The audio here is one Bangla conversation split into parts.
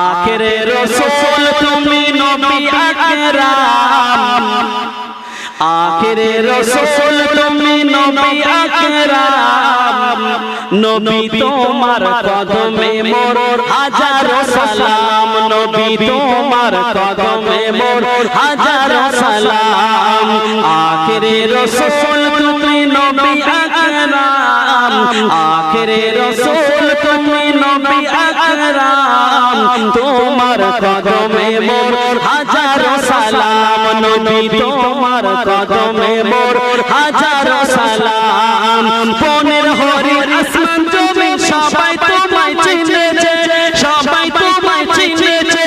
আখেরে রসুল তুমি আখেরে রসুল তুমি নবী তোমার কদমে মোর হাজারো সালাম। নবী তোমার কদমে মোর হাজারো সালাম। আখেরে রসুল তুমি নবী আখেরে রসুল তুমি তোমার কদমে মোর। হাজারো সালাম নবী তোমার কদমে মোর। হাজারো সালাম পনেরো হরি আসমান জমি সবাই তোমায় চিনেছে। সবাই তোমায় চিনেছে।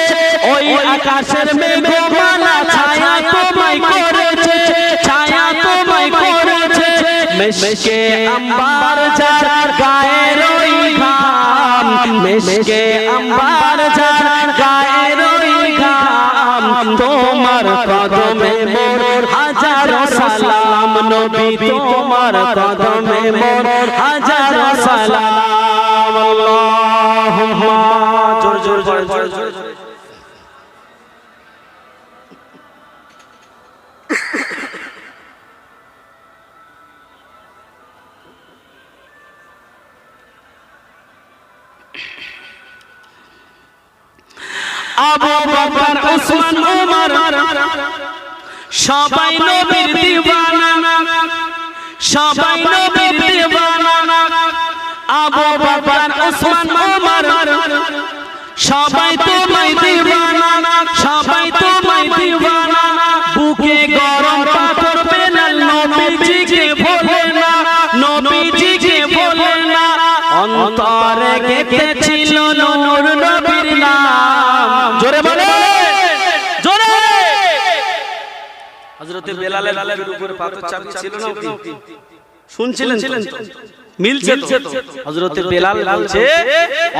ওই আকাশের মেঘমালা ছায়া তোমায় করেছে। ছায়া তোমায় করেছে। মেশকে আম্বার যার ঘাম মেশকে আম্বার যার গায়ের ওই ঘাম তোমার কদমে মোর হাজার সালাম নবী, তোমার কদমে মোর হাজার সালাম। আল্লাহুম্মা জোর জোর জোর জোর। আবু বকর, ওসমান, ওমর, সবাই নবীর দিওয়ানা, সবাই নবীর দিওয়ানা, আবু বকর ওমর, সবাই তোমায় দিওয়ানা, সবাই তোমায় দিওয়ানা। অন্তরে গেঁথেছিল নূর নবীর নাম। জোরে বলে। জোরে হযরতে বেলালের উপরে পাথর চাপ ছিল না শুনছিলেন তো? মিলছে তো। হযরতে বেলাল বলছে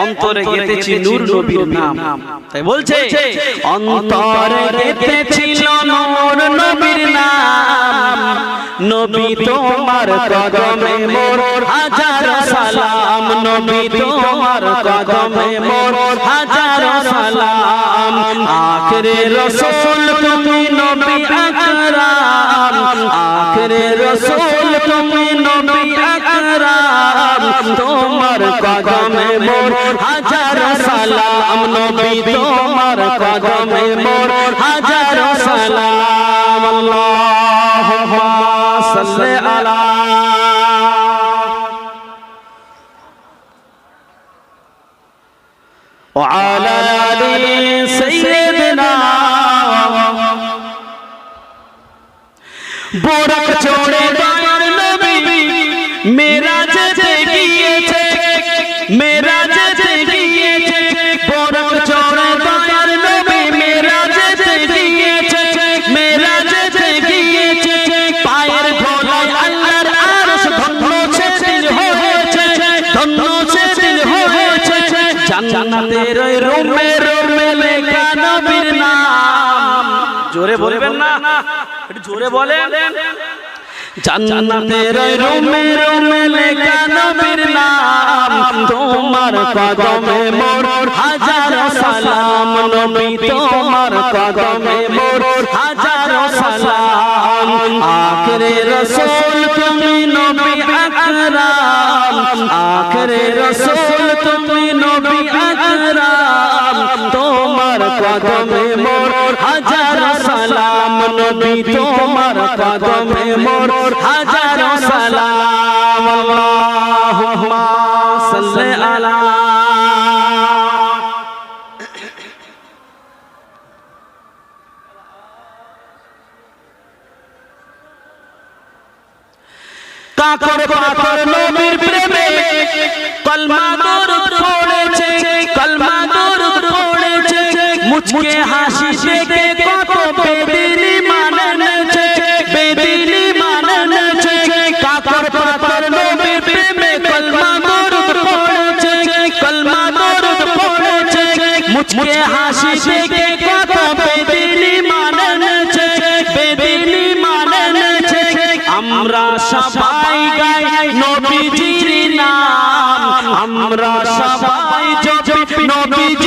অন্তরে গেঁথেছি নূর নবীর নাম। তাই বলছে অন্তরে গেঁথেছিল নূর নবীর নাম। নবী তোমার কদমে মোর হাজার সালাম। নবী তোমার কদমে মোর হাজার সালাম। আখরে রসুল তুমি নবী আকরাম। আখরে রসুল তোমার কদমে মোর হাজার সালাম নবী তোমার কদমে মোর হাজার সালাম আল্লাহুম্মা সাল্লি আলা وعلى آل سيدنا বোরক চড়ে জান্নাতের রুমে রুমে লেখা নবীর নাম। জোরে বলবেন না? একটু জোরে বলেন। জান্নাতের রুমে রুমে লেখা নবীর নাম। তোমার কদমে মোর হাজার সালাম। নবী তোমার কদমে মোর হাজার সালাম। আখরে রসুল তুমি নবী আকরাম। আখরে রসুল তুমি কদমে মোর, হাজার সালাম নবী তোমার কদমে মোর, হাজার সালাম। আল্লাহুম্মা কাকর নবীর প্রেমে, কলমা মুচকে হাসি দেখে কত বেদিনী মানেছে বেদিনী মানেছে কাকর পাথর নবীর প্রেমে কলমা দরুদ পড়েছে কলমা দরুদ পড়েছে মুচকে হাসি দেখে কত বেদিনী মানেছে বেদিনী মানেছে আমরা সবাই গাই নবীজির নাম আমরা সবাই জপি নবীজির